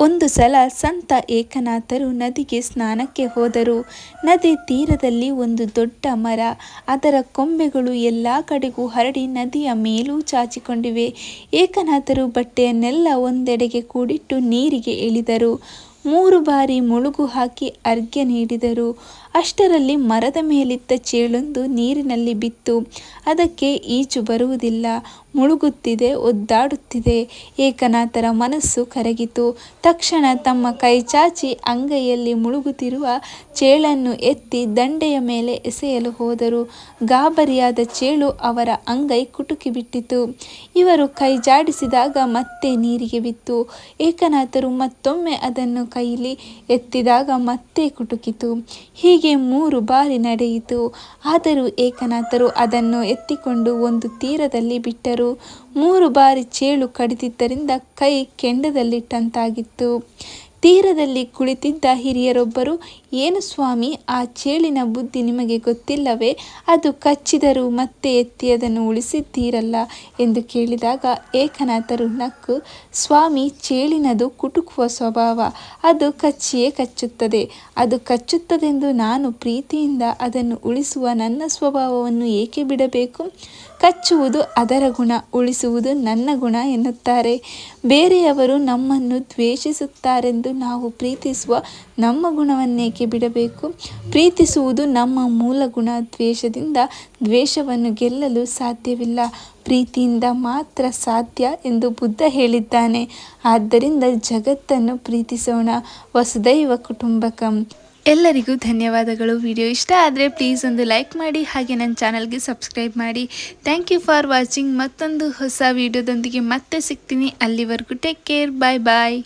ಒಂದು ಸಲ ಸಂತ ಏಕನಾಥರು ನದಿಗೆ ಸ್ನಾನಕ್ಕೆ ಹೋದರು. ನದಿ ತೀರದಲ್ಲಿ ಒಂದು ದೊಡ್ಡ ಮರ, ಅದರ ಕೊಂಬೆಗಳು ಎಲ್ಲ ಕಡೆಗೂ ಹರಡಿ ನದಿಯ ಮೇಲೂ ಚಾಚಿಕೊಂಡಿವೆ. ಏಕನಾಥರು ಬಟ್ಟೆಯನ್ನೆಲ್ಲ ಒಂದೆಡೆಗೆ ಕೂಡಿಟ್ಟು ನೀರಿಗೆ ಇಳಿದರು. ಮೂರು ಬಾರಿ ಮುಳುಗು ಹಾಕಿ ಅರ್ಘ್ಯ ನೀಡಿದರು. ಅಷ್ಟರಲ್ಲಿ ಮರದ ಮೇಲಿದ್ದ ಚೇಳೊಂದು ನೀರಿನಲ್ಲಿ ಬಿತ್ತು. ಅದಕ್ಕೆ ಈಜು ಬರುವುದಿಲ್ಲ. ಮುಳುಗುತ್ತಿದೆ, ಒದ್ದಾಡುತ್ತಿದೆ. ಏಕನಾಥರ ಮನಸ್ಸು ಕರಗಿತು. ತಕ್ಷಣ ತಮ್ಮ ಕೈ ಚಾಚಿ ಅಂಗೈಯಲ್ಲಿ ಮುಳುಗುತ್ತಿರುವ ಚೇಳನ್ನು ಎತ್ತಿ ದಂಡೆಯ ಮೇಲೆ ಎಸೆಯಲು ಹೋದರು. ಗಾಬರಿಯಾದ ಚೇಳು ಅವರ ಅಂಗೈ ಕುಟುಕಿ ಬಿಟ್ಟಿತು ಇವರು ಕೈ ಜಾಡಿಸಿದಾಗ ಮತ್ತೆ ನೀರಿಗೆ ಬಿತ್ತು. ಏಕನಾಥರು ಮತ್ತೊಮ್ಮೆ ಅದನ್ನು ಕೈಲಿ ಎತ್ತಿದಾಗ ಮತ್ತೆ ಕುಟುಕಿತು. ಹೀಗೆ ಮೂರು ಬಾರಿ ನಡೆಯಿತು. ಆದರೂ ಏಕನಾಥರು ಅದನ್ನು ಎತ್ತಿಕೊಂಡು ಒಂದು ತೀರದಲ್ಲಿ ಬಿಟ್ಟರು. ಮೂರು ಬಾರಿ ಚೇಳು ಕಡಿದಿದ್ದರಿಂದ ಕೈ ಕೆಂಡದಲ್ಲಿಟ್ಟಂತಾಗಿತ್ತು. ತೀರದಲ್ಲಿ ಕುಳಿತಿದ್ದ ಹಿರಿಯರೊಬ್ಬರು, ಏನು ಸ್ವಾಮಿ, ಆ ಚೇಳಿನ ಬುದ್ಧಿ ನಿಮಗೆ ಗೊತ್ತಿಲ್ಲವೇ? ಅದು ಕಚ್ಚಿದರೂ ಮತ್ತೆ ಎತ್ತಿ ಅದನ್ನು ಉಳಿಸಿದ್ದೀರಲ್ಲ? ಎಂದು ಕೇಳಿದಾಗ ಏಕನಾಥರು ನಕ್ಕು, ಸ್ವಾಮಿ, ಚೇಳಿನದು ಕುಟುಕುವ ಸ್ವಭಾವ. ಅದು ಕಚ್ಚಿಯೇ ಕಚ್ಚುತ್ತದೆ. ಅದು ಕಚ್ಚುತ್ತದೆಂದು ನಾನು ಪ್ರೀತಿಯಿಂದ ಅದನ್ನು ಉಳಿಸುವ ನನ್ನ ಸ್ವಭಾವವನ್ನು ಏಕೆ ಬಿಡಬೇಕು? ಕಚ್ಚುವುದು ಅದರ ಗುಣ, ಉಳಿಸುವುದು ನನ್ನ ಗುಣ ಎನ್ನುತ್ತಾರೆ. ಬೇರೆಯವರು ನಮ್ಮನ್ನು ದ್ವೇಷಿಸುತ್ತಾರೆಂದು ನಾವು ಪ್ರೀತಿಸುವ ನಮ್ಮ ಗುಣವನ್ನೇಕೆ ಬಿಡಬೇಕು? ಪ್ರೀತಿಸುವುದು ನಮ್ಮ ಮೂಲ ಗುಣ ದ್ವೇಷದಿಂದ ದ್ವೇಷವನ್ನು ಗೆಲ್ಲಲು ಸಾಧ್ಯವಿಲ್ಲ. ಪ್ರೀತಿಯಿಂದ ಮಾತ್ರ ಸಾಧ್ಯ ಎಂದು ಬುದ್ಧ ಹೇಳಿದ್ದಾನೆ. ಆದ್ದರಿಂದ ಜಗತ್ತನ್ನು ಪ್ರೀತಿಸೋಣ. ವಸುದೈವ ಕುಟುಂಬಕಂ. ಎಲ್ಲರಿಗೂ ಧನ್ಯವಾದಗಳು. ವಿಡಿಯೋ ಇಷ್ಟ ಆದರೆ ಪ್ಲೀಸ್ ಒಂದು ಲೈಕ್ ಮಾಡಿ, ಹಾಗೆ ನನ್ನ ಚಾನಲ್ಗೆ ಸಬ್ಸ್ಕ್ರೈಬ್ ಮಾಡಿ. Thank you for watching. ಮತ್ತೊಂದು ಹೊಸ ವಿಡಿಯೋದೊಂದಿಗೆ ಮತ್ತೆ ಸಿಗ್ತೀನಿ. ಅಲ್ಲಿವರೆಗೂ ಟೇಕ್ ಕೇರ್. ಬಾಯ್ ಬಾಯ್.